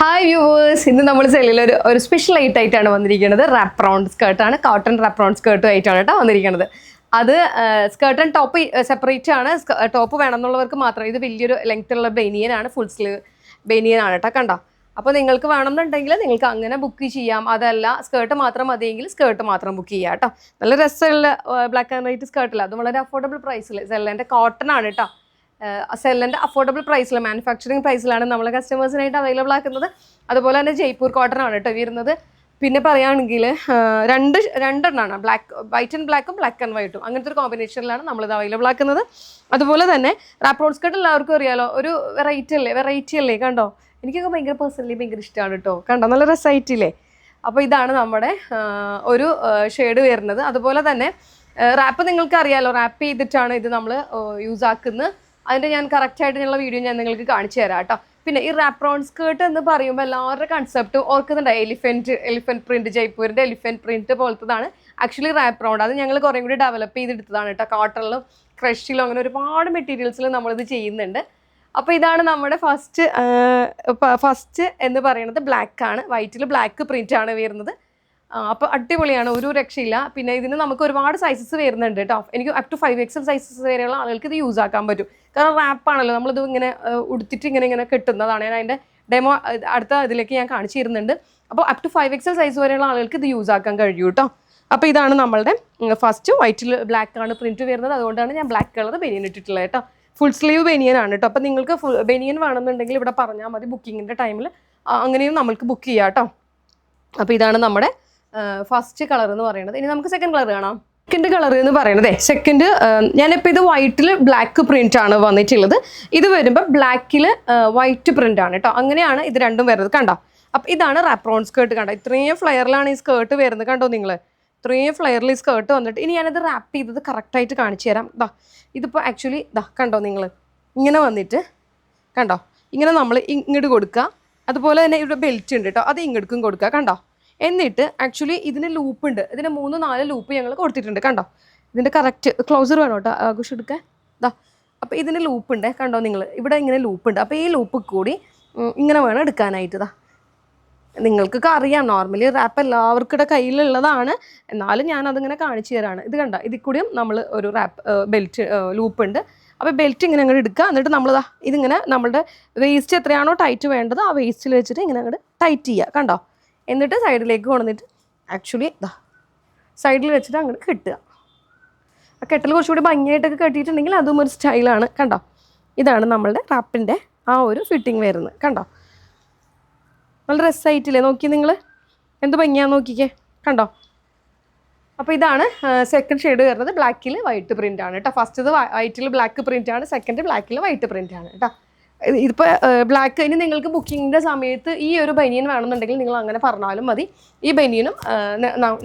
Hi viewers ഇന്ന് നമ്മൾ സെല്ലിൽ ഒരു ഒരു സ്പെഷ്യൽ ഐറ്റ് ആയിട്ടാണ് വന്നിരിക്കുന്നത്. റാപ്പ് റൗണ്ട് സ്കേർട്ടാണ് കോട്ടൺ റാപ്പ് റൗണ്ട് സ്കേർട്ടും ആയിട്ടാണ് കേട്ടോ വന്നിരിക്കുന്നത്. അത് സ്കേർട്ട് ആൻഡ് ടോപ്പ് സെപ്പറേറ്റ് ആണ്. ടോപ്പ് വേണമെന്നുള്ളവർക്ക് മാത്രം. ഇത് വലിയൊരു ലെങ്ത് ഉള്ള ബെനിയൻ ആണ്. ഫുൾ സ്ലീവ് ബെനിയൻ ആണ് കേട്ടോ. കണ്ടോ? അപ്പോൾ നിങ്ങൾക്ക് വേണമെന്നുണ്ടെങ്കിൽ നിങ്ങൾക്ക് അങ്ങനെ ബുക്ക് ചെയ്യാം. അതല്ല സ്കേർട്ട് മാത്രം മതിയെങ്കിൽ സ്കേർട്ട് മാത്രം ബുക്ക് ചെയ്യാം കേട്ടോ. നല്ല രസമുള്ള ബ്ലാക്ക് ആൻഡ് വൈറ്റ് സ്കേർട്ടില്ല അത് വളരെ അഫോർഡബിൾ പ്രൈസിൽ സെല്ലന്റെ കോട്ടൺ ആണ് കേട്ടോ. സെല്ലിന്റെ അഫോർഡബിൾ പ്രൈസിൽ മാനുഫാക്ചറിങ് പ്രൈസിലാണ് നമ്മൾ കസ്റ്റമേഴ്സിനായിട്ട് അവൈലബിൾ ആക്കുന്നത്. അതുപോലെ തന്നെ ജയ്പൂർ കോട്ടൺ ആണ് കേട്ടോ വരുന്നത്. പിന്നെ പറയുകയാണെങ്കിൽ രണ്ട് രണ്ടെണ്ണമാണ് ബ്ലാക്ക് വൈറ്റ് ആൻഡ് ബ്ലാക്കും ബ്ലാക്ക് ആൻഡ് വൈറ്റും അങ്ങനത്തെ ഒരു കോമ്പിനേഷനിലാണ് നമ്മളിത് അവൈലബിൾ ആക്കുന്നത്. അതുപോലെ തന്നെ റോഡ് സ്കർട്ട് എല്ലാവർക്കും അറിയാലോ ഒരു വെറൈറ്റി അല്ലേ വെറൈറ്റി അല്ലേ കണ്ടോ? എനിക്കൊക്കെ ഭയങ്കര പേഴ്സണലി ഭയങ്കര ഇഷ്ടമാണ് കേട്ടോ. കണ്ടോ? നല്ല രസമായിട്ടില്ലേ അപ്പോൾ ഇതാണ് നമ്മുടെ ഒരു ഷെയ്ഡ് വരുന്നത്. അതുപോലെ തന്നെ റാപ്പ് നിങ്ങൾക്ക് അറിയാലോ റാപ്പ് ചെയ്തിട്ടാണ് ഇത് നമ്മൾ യൂസ് ആക്കുന്നത്. അതിന്റെ ഞാൻ കറക്റ്റ് ആയിട്ടുള്ള വീഡിയോ ഞാൻ നിങ്ങൾക്ക് കാണിച്ചു തരാം കേട്ടോ പിന്നെ ഈ റാപ്രോൺ സ്കേർട്ട് എന്ന് പറയുമ്പോൾ എല്ലാവരുടെ കൺസെപ്റ്റ് ഓർക്കുന്നുണ്ട്? എലിഫന്റ് എലിഫന്റ് പ്രിന്റ് ജയ്പൂരിന്റെ എലിഫന്റ് പ്രിന്റ് പോലത്തതാണ് ആക്ച്വലി റാപ്രോൺ അത് ഞങ്ങൾ കുറേ കൂടി ഡെവലപ്പ് ചെയ്തെടുത്തതാണ് കേട്ടോ കോട്ടണിലും ക്രഷിലും അങ്ങനെ ഒരുപാട് മെറ്റീരിയൽസിൽ നമ്മളിത് ചെയ്യുന്നുണ്ട്. അപ്പോൾ ഇതാണ് നമ്മുടെ ഫസ്റ്റ് ഫസ്റ്റ് എന്ന് പറയുന്നത് ബ്ലാക്ക് ആണ്. വൈറ്റിൽ ബ്ലാക്ക് പ്രിന്റ് ആണ് വരുന്നത്. അപ്പോൾ അടിപൊളിയാണ് ഒരു രക്ഷയില്ല. പിന്നെ ഇതിന് നമുക്ക് ഒരുപാട് സൈസസ് വരുന്നുണ്ട് കേട്ടോ എനിക്ക് up to five XL sizes വരെയുള്ള ആളുകൾക്ക് ഇത് യൂസ് ആക്കാൻ പറ്റും. കാരണം റാപ്പാണല്ലോ നമ്മളിത് ഇങ്ങനെ ഉടുത്തിട്ട് ഇങ്ങനെ ഇങ്ങനെ കിട്ടുന്നതാണ് ഞാൻ അതിന്റെ ഡെമോ അടുത്ത ഇതിലേക്ക് ഞാൻ കാണിച്ചു തരുന്നുണ്ട്. അപ്പോൾ up to five XL size വരെയുള്ള ആളുകൾക്ക് ഇത് യൂസ് ആക്കാൻ കഴിയും കേട്ടോ അപ്പോൾ ഇതാണ് നമ്മളുടെ ഫസ്റ്റ് വൈറ്റിൽ ബ്ലാക്ക് ആണ് പ്രിന്റ് വരുന്നത്. അതുകൊണ്ടാണ് ഞാൻ ബ്ലാക്ക് കളർ ബനിയൻ ഇട്ടിട്ടുള്ളത് കേട്ടോ ഫുൾ സ്ലീവ് ബനിയൻ ആണ് കേട്ടോ അപ്പോൾ നിങ്ങൾക്ക് ബനിയൻ വേണമെന്നുണ്ടെങ്കിൽ ഇവിടെ പറഞ്ഞാൽ മതി. ബുക്കിങ്ങിന്റെ ടൈമിൽ അങ്ങനെയും നമ്മൾക്ക് ബുക്ക് ചെയ്യാം കേട്ടോ അപ്പോൾ ഇതാണ് നമ്മുടെ ഫസ്റ്റ് കളർ എന്ന് പറയുന്നത്. ഇനി നമുക്ക് സെക്കൻഡ് കളർ കാണാം. സെക്കൻഡ് കളർ എന്ന് പറയുന്നത് സെക്കൻഡ് ഞാനിപ്പോൾ ഇത് വൈറ്റിൽ ബ്ലാക്ക് പ്രിന്റ് ആണ് വന്നിട്ടുള്ളത്. ഇത് വരുമ്പോൾ ബ്ലാക്കിൽ വൈറ്റ് പ്രിന്റ് ആണ് കേട്ടോ അങ്ങനെയാണ് ഇത് രണ്ടും വരുന്നത്. കണ്ടോ? അപ്പം ഇതാണ് റാപ്രോൺ സ്കേർട്ട് കണ്ടോ? ഇത്രയും ഫ്ലെയറിലാണ് ഈ സ്കേർട്ട് വരുന്നത്. കണ്ടോ നിങ്ങൾ ഇത്രയും ഫ്ലെയറിൽ ഈ സ്കേർട്ട് വന്നിട്ട്. ഇനി ഞാനത് റാപ്പ് ചെയ്തത് കറക്റ്റായിട്ട് കാണിച്ചു തരാം. ദാ ഇതിപ്പോൾ ആക്ച്വലി ദാ കണ്ടോ നിങ്ങൾ ഇങ്ങനെ വന്നിട്ട് കണ്ടോ? ഇങ്ങനെ നമ്മൾ ഇങ്ങോട്ട് കൊടുക്കുക. അതുപോലെ തന്നെ ഇവിടെ ബെൽറ്റ് ഉണ്ട് കേട്ടോ അത് ഇങ്ങോട്ടും കൊടുക്കുക. കണ്ടോ? എന്നിട്ട് ആക്ച്വലി ഇതിന് ലൂപ്പ് ഉണ്ട്. ഇതിന് മൂന്ന് നാല് ലൂപ്പ് ഞങ്ങൾ കൊടുത്തിട്ടുണ്ട്. കണ്ടോ? ഇതിന്റെ കറക്റ്റ് ക്ലോസർ വേണം കേട്ടോ. ആഘോഷം എടുക്കാൻ ഇതാ അപ്പോൾ ഇതിന് ലൂപ്പ് ഉണ്ട്. കണ്ടോ നിങ്ങൾ ഇവിടെ ഇങ്ങനെ ലൂപ്പ് ഉണ്ട്. അപ്പോൾ ഈ ലൂപ്പ് കൂടി ഇങ്ങനെ വേണം എടുക്കാനായിട്ട്. ഇതാ നിങ്ങൾക്കൊക്കെ അറിയാം. നോർമലി റാപ്പ് എല്ലാവർക്കുടെ കയ്യിലുള്ളതാണ്. എന്നാലും ഞാൻ അതിങ്ങനെ കാണിച്ചു തരാണ്. ഇത് കണ്ട? ഇതിൽ കൂടിയും നമ്മൾ ഒരു റാപ്പ് ബെൽറ്റ് ലൂപ്പ് ഉണ്ട്. അപ്പോൾ ബെൽറ്റ് ഇങ്ങനെ അങ്ങോട്ട് എടുക്കുക എന്നിട്ട് നമ്മൾ ഇതിങ്ങനെ നമ്മളുടെ വേസ്റ്റ് എത്രയാണോ ടൈറ്റ് വേണ്ടത് ആ വേസ്റ്റിൽ വെച്ചിട്ട് ഇങ്ങനെ അങ്ങോട്ട് ടൈറ്റ് ചെയ്യുക കണ്ടോ? എന്നിട്ട് സൈഡിലേക്ക് കൊണ്ടുവന്നിട്ട് ആക്ച്വലി ഇതാ സൈഡിൽ വെച്ചിട്ട് അങ്ങോട്ട് കെട്ടുക. ആ കെട്ടൽ കുറച്ചുകൂടി ഭംഗിയായിട്ടൊക്കെ കെട്ടിയിട്ടുണ്ടെങ്കിൽ അതും ഒരു സ്റ്റൈലാണ് കണ്ടോ? ഇതാണ് നമ്മളുടെ റാപ്പിന്റെ ആ ഒരു ഫിറ്റിംഗ് വരുന്നത് കണ്ടോ? നല്ല രസമായിട്ടില്ലേ നോക്കി നിങ്ങൾ എന്ത് ഭംഗിയാന്ന് നോക്കിക്കേ കണ്ടോ? അപ്പോൾ ഇതാണ് സെക്കൻഡ് ഷെയ്ഡ് വരുന്നത് ബ്ലാക്കിൽ വൈറ്റ് പ്രിന്റ് ആണ് കേട്ടോ. ഫസ്റ്റ് വൈറ്റിൽ ബ്ലാക്ക് പ്രിന്റ് ആണ് സെക്കൻഡ് ബ്ലാക്കിൽ വൈറ്റ് പ്രിന്റ് ആണ് കേട്ടോ. ഇതിപ്പോൾ ബ്ലാക്ക് ഇനി നിങ്ങൾക്ക് ബുക്കിങ്ങിന്റെ സമയത്ത് ഈ ഒരു ബനിയൻ വേണമെന്നുണ്ടെങ്കിൽ നിങ്ങൾ അങ്ങനെ പറഞ്ഞാലും മതി. ഈ ബനിയനും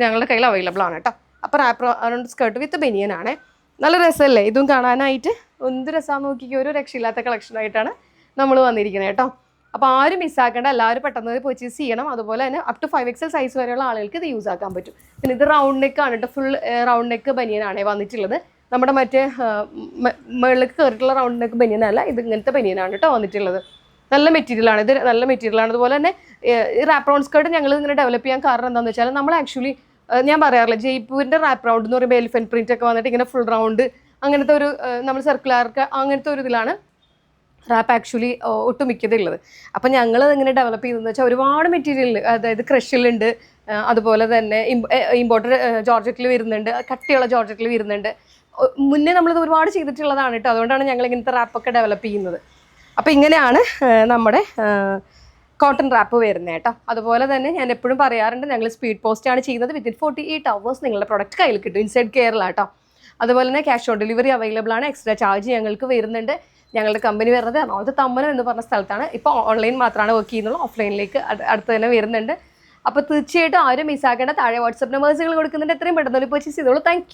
ഞങ്ങളുടെ കയ്യിൽ അവൈലബിൾ ആണ് കേട്ടോ. അപ്പോൾ wrap around skirt with banian ആണേ. നല്ല രസമല്ലേ? ഇതും കാണാനായിട്ട് എന്ത് രസമാണെന്ന് നോക്കിക്കുക ഒരു രക്ഷയില്ലാത്ത കളക്ഷനായിട്ടാണ് നമ്മൾ വന്നിരിക്കുന്നത് കേട്ടോ. അപ്പോൾ ആരും മിസ്സാക്കേണ്ട എല്ലാവരും പെട്ടെന്ന് പർച്ചേസ് ചെയ്യണം. അതുപോലെ തന്നെ up to five XL size വരെയുള്ള ആളുകൾക്ക് ഇത് യൂസ് ആക്കാൻ പറ്റും. പിന്നെ ഇത് റൗണ്ട് ആണ് കേട്ടോ. ഫുൾ റൗണ്ട് നെക്ക് ബനിയനാണ് വന്നിട്ടുള്ളത്. നമ്മുടെ മറ്റേ മുകളിലേക്ക് കയറിയിട്ടുള്ള റൗണ്ട് നെക്ക് ബനിയനല്ല ഇത് ഇങ്ങനത്തെ ബനിയനാണ് കേട്ടോ വന്നിട്ടുള്ളത്. നല്ല മെറ്റീരിയലാണ് ഇത് നല്ല മെറ്റീരിയലാണ് അതുപോലെ തന്നെ ഈ റൗണ്ട് സ്കേർട്ട് ഞങ്ങൾ ഇങ്ങനെ ഡെവലപ്പ് ചെയ്യാൻ കാരണം എന്താണെന്ന് വെച്ചാൽ നമ്മൾ ആക്ച്വലി ഞാൻ പറയാറില്ല ജയ്പൂരിന്റെ റാപ്പ് റൗണ്ട് എന്ന് പറയുമ്പോൾ എലിഫന്റ് പ്രിന്റ് ഒക്കെ വന്നിട്ട് ഇങ്ങനെ ഫുൾ റൗണ്ട് അങ്ങനത്തെ ഒരു നമ്മൾ സർക്കുലാർക്ക് അങ്ങനത്തെ ഒരു ഇതിലാണ് റാപ്പ് ആക്ച്വലി ഒട്ടുമിക്കത് ഉള്ളത് അപ്പം ഞങ്ങൾ ഇങ്ങനെ ഡെവലപ്പ് ചെയ്തതെന്ന് വെച്ചാൽ ഒരുപാട് മെറ്റീരിയൽ അതായത് ക്രഷിലുണ്ട് അതുപോലെ തന്നെ ഇമ്പോർട്ടഡ് ജോർജറ്റിൽ വരുന്നുണ്ട് കട്ടിയുള്ള ജോർജറ്റിൽ വരുന്നുണ്ട്. മുന്നേ നമ്മളിത് ഒരുപാട് ചെയ്തിട്ടുള്ളതാണ് കേട്ടോ അതുകൊണ്ടാണ് ഞങ്ങൾ ഇങ്ങനത്തെ റാപ്പൊക്കെ ഡെവലപ്പ് ചെയ്യുന്നത്. അപ്പോൾ ഇങ്ങനെയാണ് നമ്മുടെ കോട്ടൺ റാപ്പ് വരുന്നത് കേട്ടോ. അതുപോലെ തന്നെ ഞാൻ എപ്പോഴും പറയാറുണ്ട് ഞങ്ങൾ സ്പീഡ് പോസ്റ്റ് ആണ് ചെയ്യുന്നത്. വിത്തിൻ ഫോർട്ടി എയ്റ്റ് അവേഴ്സ് നിങ്ങളുടെ പ്രൊഡക്റ്റ് കയ്യിൽ കിട്ടും ഇൻസൈഡ് കെയറിലാണ് കേട്ടോ അതുപോലെ തന്നെ ക്യാഷ് ഓൺ ഡെലിവറി അവൈലബിൾ ആണ്. എക്സ്ട്രാ ചാർജ് ഞങ്ങൾക്ക് വരുന്നുണ്ട്. ഞങ്ങളുടെ കമ്പനി വരുന്നത് എറണാകുളത്ത് തമ്മനം എന്ന് പറഞ്ഞ സ്ഥലത്താണ്. ഇപ്പോൾ ഓൺലൈൻ മാത്രമാണ് വർക്ക് ചെയ്യുന്നുള്ളൂ. ഓഫ്ലൈനിലേക്ക് അടുത്ത് തന്നെ വരുന്നുണ്ട്. അപ്പോൾ തീർച്ചയായിട്ടും ആരും മിസ്സാക്കേണ്ട താഴെ വാട്സപ്പ് നമ്പേഴ്സുകൾ കൊടുക്കുന്നുണ്ട്. എത്രയും പെട്ടെന്ന് ഒരു ചെയ്തോളൂ. താങ്ക്